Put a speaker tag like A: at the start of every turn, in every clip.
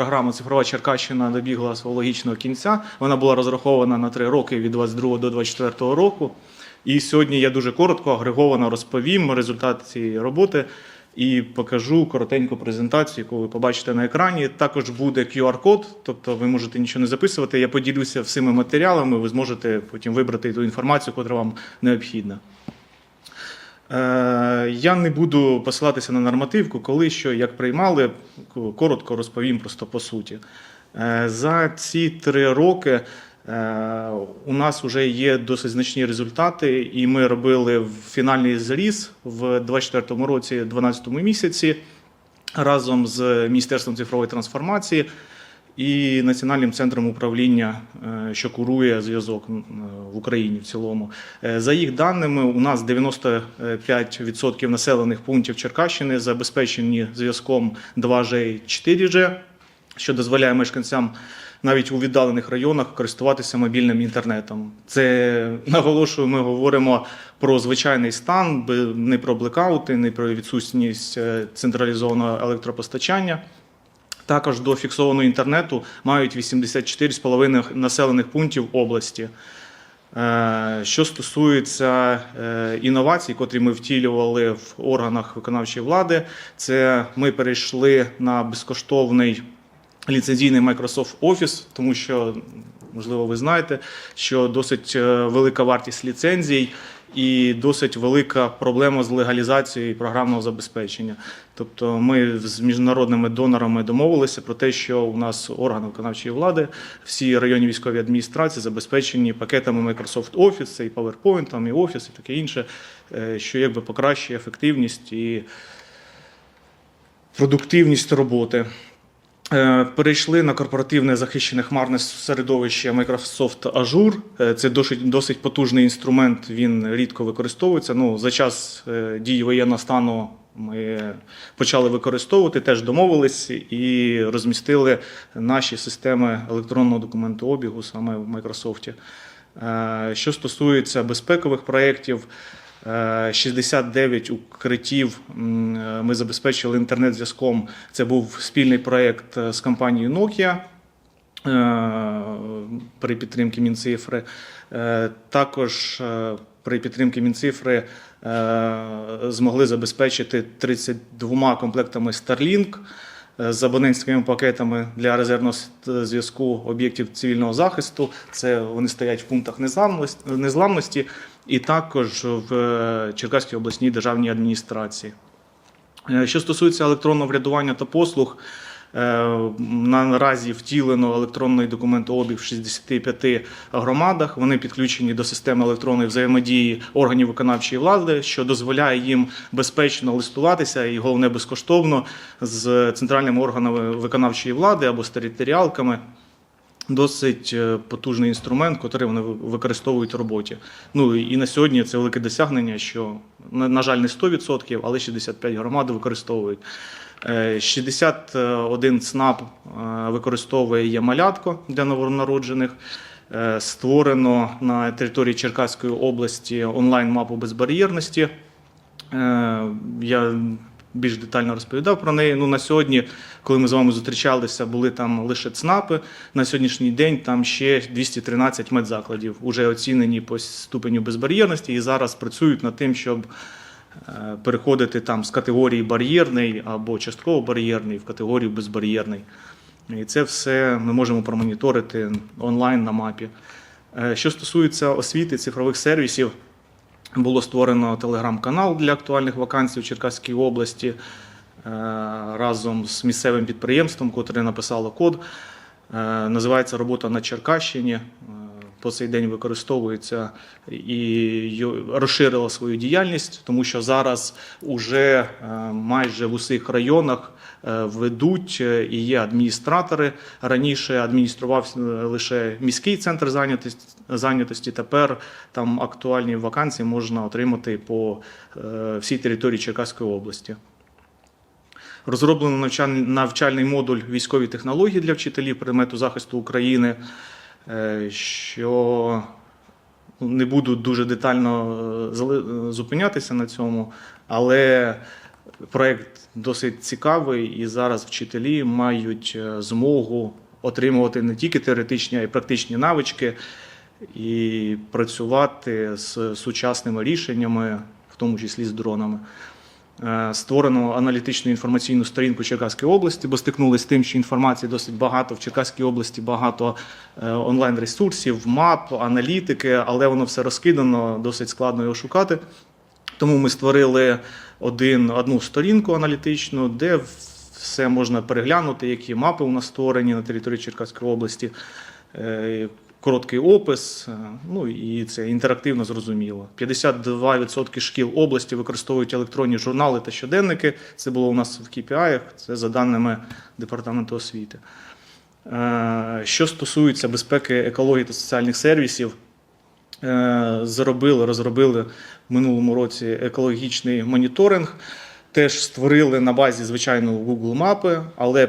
A: програма Цифрова Черкащина добігла свого логічного кінця. Вона була розрахована на три роки від 22 до 24 року. І сьогодні я дуже коротко, агреговано розповім результат цієї роботи і покажу коротеньку презентацію, яку ви побачите на екрані. Також буде QR-код, тобто ви можете нічого не записувати. Я поділюся всіми матеріалами, ви зможете потім вибрати ту інформацію, яка вам необхідна. Е, Я не буду посилатися на нормативку, коли що, як приймали. Коротко розповім просто по суті. Е, За ці три роки е, у нас вже є досить значні результати, і ми робили фінальний зріз в 2024 році, 12 місяці, разом з Міністерством цифрової трансформації і Національним центром управління, е, що курує зв'язок е, в Україні в цілому. Е, За їх даними, у нас 95% населених пунктів Черкащини забезпечені зв'язком 2G і 4G, що дозволяє мешканцям навіть у віддалених районах користуватися мобільним інтернетом. Це наголошую, ми говоримо про звичайний стан, не про блекаути, не про відсутність централізованого електропостачання. Також до фіксованого інтернету мають 84,5 населених пунктів області. Е, Що стосується е, інновацій, котрі ми втілювали в органах виконавчої влади, це ми перейшли на безкоштовний ліцензійний Microsoft Office, тому що, можливо, ви знаєте, що досить е, велика вартість ліцензій і досить велика проблема з легалізацією програмного забезпечення. Тобто ми з міжнародними донорами домовилися про те, що у нас органи виконавчої влади, всі районні військові адміністрації забезпечені пакетами Microsoft Office, це і PowerPoint, і Office, і таке інше, е, що якби покращує ефективність і продуктивність роботи. Е, Перейшли на корпоративне захищене хмарне середовище Microsoft Azure. Е, Це досить, досить потужний інструмент, він рідко використовується. Ну, за час е, дії воєнного стану ми почали використовувати, теж домовились і розмістили наші системи електронного документообігу саме в Microsoft. Що стосується безпекових проєктів, 69 укриттів е, ми забезпечили інтернет-зв'язком. Це був спільний проєкт е, з компанією Nokia е, при підтримці Мінцифри. Е, Також е, при підтримці Мінцифри е, змогли забезпечити 32 комплектами Starlink е, з абонентськими пакетами для резервного зв'язку об'єктів цивільного захисту. Це вони стоять в пунктах незламності, і також в е, Черкаській обласній державній адміністрації. Е, Що стосується електронного врядування та послуг, е, наразі втілено електронний документообіг в 65 громадах. Вони підключені до системи електронної взаємодії органів виконавчої влади, що дозволяє їм безпечно листуватися і головне безкоштовно з центральними органами виконавчої влади або з територіалками. Досить е, потужний інструмент, який вони використовують в роботі. Ну і на сьогодні це велике досягнення, що на жаль, не 100%, але 65 громад використовують. Е, 61 ЦНАП е, використовує є малятко для новонароджених. Е, Створено на території Черкаської області онлайн-мапу безбар'єрності. Е, Я більш детально розповідав про неї. Ну, на сьогодні, коли ми з вами зустрічалися, були там лише ЦНАПи. На сьогоднішній день там ще 213 медзакладів, вже оцінені по ступеню безбар'єрності, і зараз працюють над тим, щоб е, переходити там з категорії бар'єрний або частково бар'єрний в категорію безбар'єрний. І це все ми можемо промоніторити онлайн на мапі. Е, Що стосується освіти цифрових сервісів, було створено телеграм-канал для актуальних вакансій у Черкаській області е, разом з місцевим підприємством, котре написало код. Е, Називається Робота на Черкащині. По цей день використовується і розширила свою діяльність, тому що зараз уже е, майже в усіх районах е, ведуть е, і є адміністратори. Раніше адміністрував е, лише міський центр зайнятості. Тепер там актуальні вакансії можна отримати по всій території Черкаської області. Розроблено навчальний, модуль військові технології для вчителів предмету захисту України, що ну, не буду дуже детально е, е, зупинятися на цьому, але Проект досить цікавий, і зараз вчителі мають е, змогу отримувати не тільки теоретичні, а й практичні навички і працювати з сучасними рішеннями, в тому числі з дронами. Е, Створено аналітичну інформаційну сторінку Черкаської області, бо стикнулися з тим, що інформації досить багато. В Черкаській області багато е, онлайн-ресурсів, мап, аналітики, але воно все розкидано, досить складно його шукати. Тому ми створили один, одну сторінку аналітичну, де все можна переглянути, які мапи у нас створені на території Черкаської області, е, короткий опис, е, ну і це інтерактивно зрозуміло. 52% шкіл області використовують електронні журнали та щоденники. Це було у нас в KPI, це за даними департаменту освіти. Е, Що стосується безпеки екології та соціальних сервісів, Е, зробили, розробили в минулому році екологічний моніторинг. Теж створили на базі звичайно Google мапи, але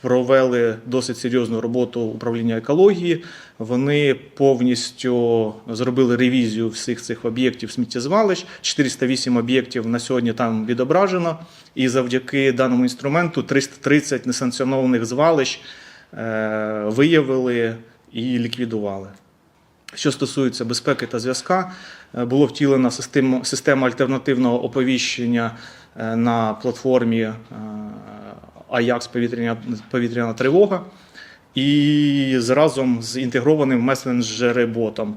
A: провели досить серйозну роботу управління екології. Вони повністю зробили ревізію всіх цих об'єктів сміттєзвалищ. 408 об'єктів на сьогодні там відображено. І завдяки даному інструменту 330 несанкціонованих звалищ е, виявили і ліквідували. Що стосується безпеки та зв'язка, е, було втілена система, альтернативного оповіщення е, на платформі Ajax повітряна, повітряна тривога і разом з інтегрованим месенджери-ботом,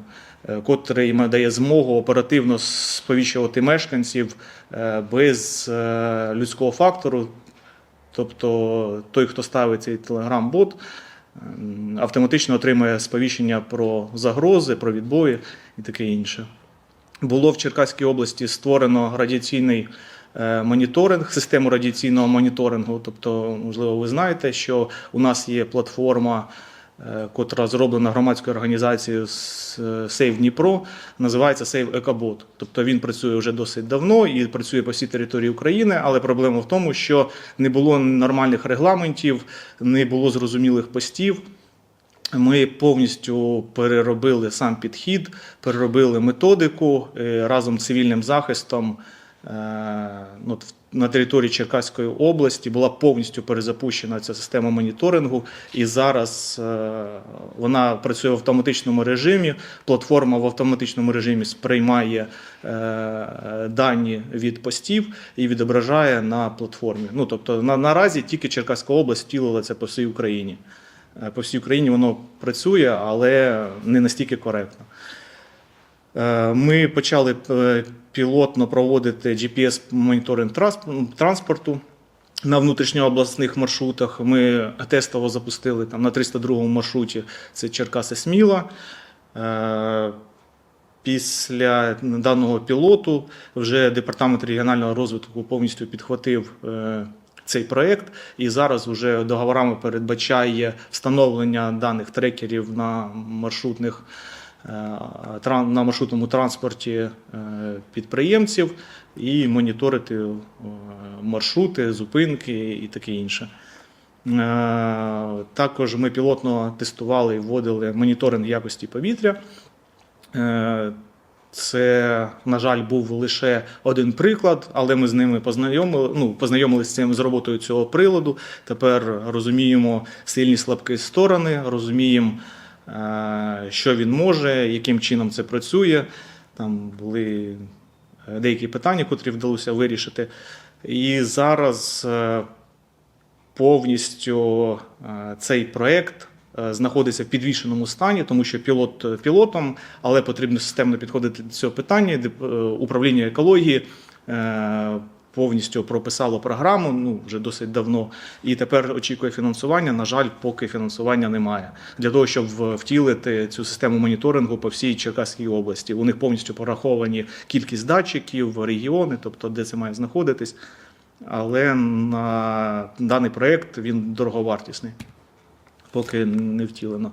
A: е, котрий дає змогу оперативно сповіщувати мешканців е, без е, людського фактору. Тобто той, хто ставить цей телеграм-бот, автоматично отримує сповіщення про загрози, про відбої і таке інше. Було в Черкаській області створено радіаційний моніторинг, систему радіаційного моніторингу. Тобто, можливо, ви знаєте, що у нас є платформа, е, котра зроблена громадською організацією е, Save Дніпро, називається Save EcoBot. Тобто він працює вже досить давно і працює по всій території України, але проблема в тому, що не було нормальних регламентів, не було зрозумілих постів. Ми повністю переробили сам підхід, переробили методику е, разом з цивільним захистом. Е, ну, На території Черкаської області була повністю перезапущена ця система моніторингу, і зараз е, вона працює в автоматичному режимі. Платформа в автоматичному режимі сприймає е, дані від постів і відображає на платформі. Ну тобто на, наразі тільки Черкаська область втілила це по всій Україні. По всій Україні воно працює, але не настільки коректно. Ми почали пілотно проводити GPS-моніторинг транспорту на внутрішньообласних маршрутах. Ми тестово запустили там на 302 маршруті це Черкаси Сміла. Е, Після даного пілоту вже департамент регіонального розвитку повністю підхватив е, цей проект, і зараз вже договорами передбачає встановлення даних трекерів на маршрутних на маршрутному транспорті е, підприємців і моніторити е, маршрути, зупинки і таке інше. Е, Також ми пілотно тестували і вводили моніторинг якості повітря. Е, Це, на жаль, був лише один приклад, але ми з ними познайомили, ну, познайомилися з з роботою цього приладу. Тепер розуміємо сильні слабкі сторони, розуміємо, е, що він може, яким чином це працює. Там були е, деякі питання, котрі вдалося вирішити. І зараз е, повністю е, цей проект е, знаходиться в підвішеному стані, тому що пілот е, пілотом, але потрібно системно підходити до цього питання. Е, Управління екології е, повністю прописало програму ну вже досить давно, і тепер очікує фінансування. На жаль, поки фінансування немає для того, щоб втілити цю систему моніторингу по всій Черкаській області. У них повністю пораховані кількість датчиків, регіони, тобто де це має знаходитись. Але на даний проєкт він дороговартісний, поки не втілено.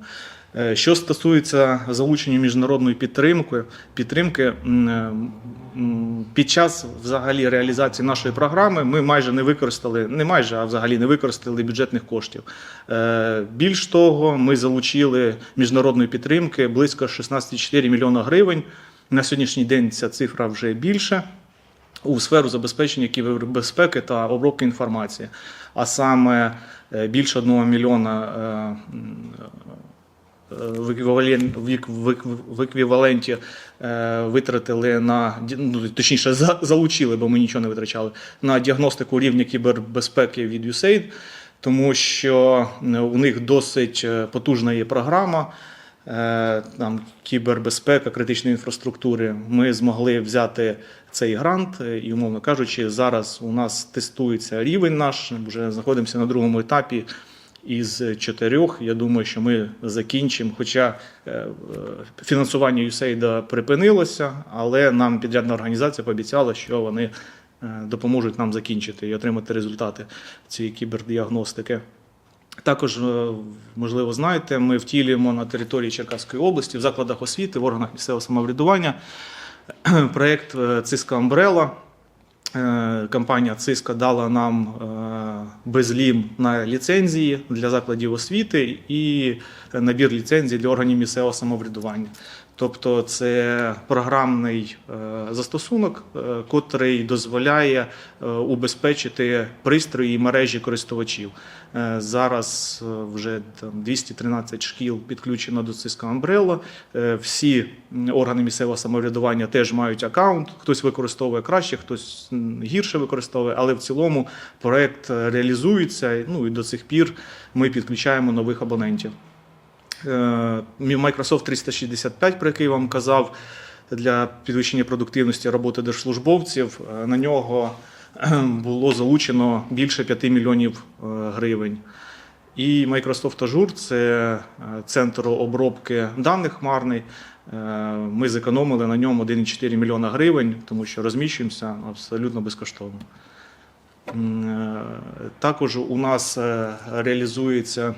A: Е, Що стосується залучення міжнародної підтримки, підтримки під час взагалі реалізації нашої програми ми майже не використали, не майже, а взагалі не використали бюджетних коштів. Е, Більш того, ми залучили міжнародної підтримки близько 16,4 мільйона гривень. На сьогоднішній день ця цифра вже більше. у сферу забезпечення кібербезпеки та обробки інформації, а саме е, більше 1 мільйона в еквівален- в ек- в ек- в еквіваленті е, витратили на ну, точніше залучили, бо ми нічого не витрачали на діагностику рівня кібербезпеки від USAID, тому що е, у них досить е, потужна є програма. е, Там кібербезпека критичної інфраструктури. Ми змогли взяти цей грант, е, і, умовно кажучи, зараз у нас тестується рівень наш. Вже знаходимося на другому етапі із чотирьох. Я думаю, що ми закінчимо. Хоча е, фінансування USAID припинилося, але нам підрядна організація пообіцяла, що вони е, допоможуть нам закінчити і отримати результати цієї кібердіагностики. Також, е, можливо, знаєте, ми втілюємо на території Черкаської області в закладах освіти, в органах місцевого самоврядування проєкт Циска Амбрела. Компанія Циска дала нам безлім на ліцензії для закладів освіти і набір ліцензій для органів місцевого самоврядування. Тобто це програмний е, застосунок, е, котрий дозволяє е, убезпечити пристрої і мережі користувачів. Зараз вже там 213 шкіл підключено до Cisco Umbrella. Всі органи місцевого самоврядування теж мають аккаунт. Хтось використовує краще, хтось гірше використовує, але в цілому проект реалізується. Ну і до цих пір ми підключаємо нових абонентів. Е, Microsoft 365, про який вам казав, для підвищення продуктивності роботи держслужбовців. Е, На нього було залучено більше 5 мільйонів е, гривень. І Microsoft Azure – це центр обробки даних хмарний. Ми зекономили на ньому 1,4 мільйона гривень, тому що розміщуємося абсолютно безкоштовно. Також у нас реалізується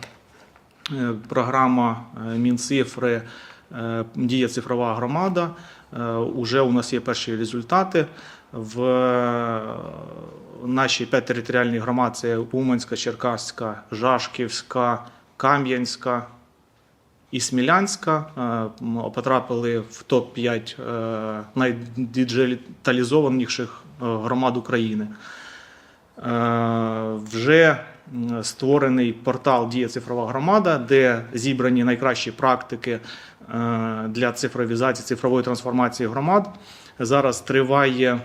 A: програма е, Мінцифри е, Дія цифрова громада. Е, Уже у нас є перші результати. В е, нашій п'ять територіальних громад це Уманська, Черкаська, Жашківська, Кам'янська і Смілянська е, потрапили в топ-5 е, найдіджиталізованіших е, громад України. Е, Вже створений портал Дія цифрова громада, де зібрані найкращі практики е, для цифровізації, цифрової трансформації громад. Зараз триває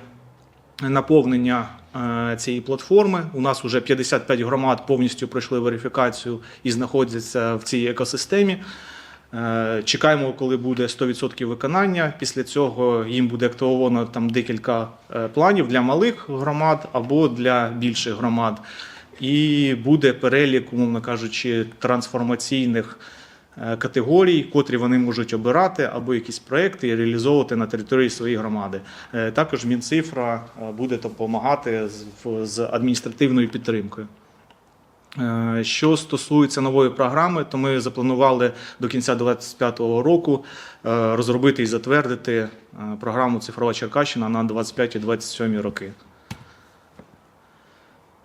A: наповнення е, цієї платформи. У нас вже 55 громад повністю пройшли верифікацію і знаходяться в цій екосистемі. Е, Чекаємо, коли буде 100% виконання. Після цього їм буде активовано там декілька планів для малих громад або для більших громад. І буде перелік, умовно кажучи, трансформаційних е, категорій, котрі вони можуть обирати, або якісь проекти і реалізовувати на території своєї громади. Е, Також Мінцифра е, буде допомагати з- адміністративною підтримкою. Що стосується нової програми, то ми запланували до кінця 2025 року розробити і затвердити програму Цифрова Черкащина на 25-27 роки.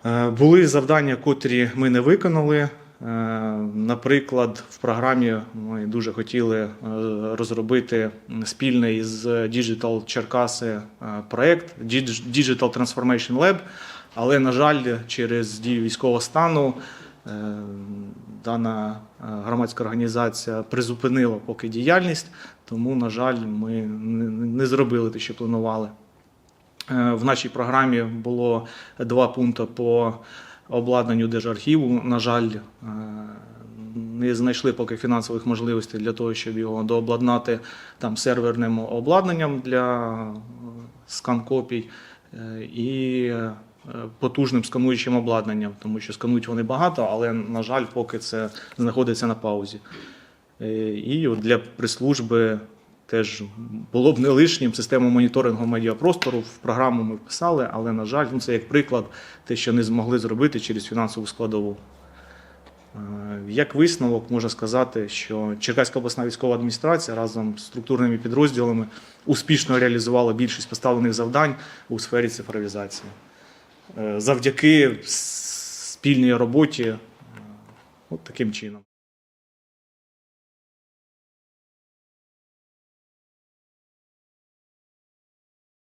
A: Е, Були завдання, котрі ми не виконали. Е, Наприклад, в програмі ми дуже хотіли е, розробити спільний з Digital Черкаси проект Dig- Digital Transformation Lab, але, на жаль, через дію військового стану дана громадська організація призупинила поки діяльність, тому, на жаль, ми не зробили те, що планували. Е, В нашій програмі було два пункти по обладнанню Держархіву. На жаль, е, не знайшли поки фінансових можливостей для того, щоб його дообладнати там серверним обладнанням для е, скан-копій і потужним скануючим обладнанням, тому що сканують вони багато, але, на жаль, поки це знаходиться на паузі. І для прес-служби теж було б не лишнім систему моніторингу медіапростору. В програму ми вписали, але, на жаль, ну, це як приклад, те, що не змогли зробити через фінансову складову. Е, Як висновок можна сказати, що Черкаська обласна військова адміністрація разом з структурними підрозділами успішно реалізувала більшість поставлених завдань у сфері цифровізації. Е, Завдяки спільній роботі, е, от таким чином.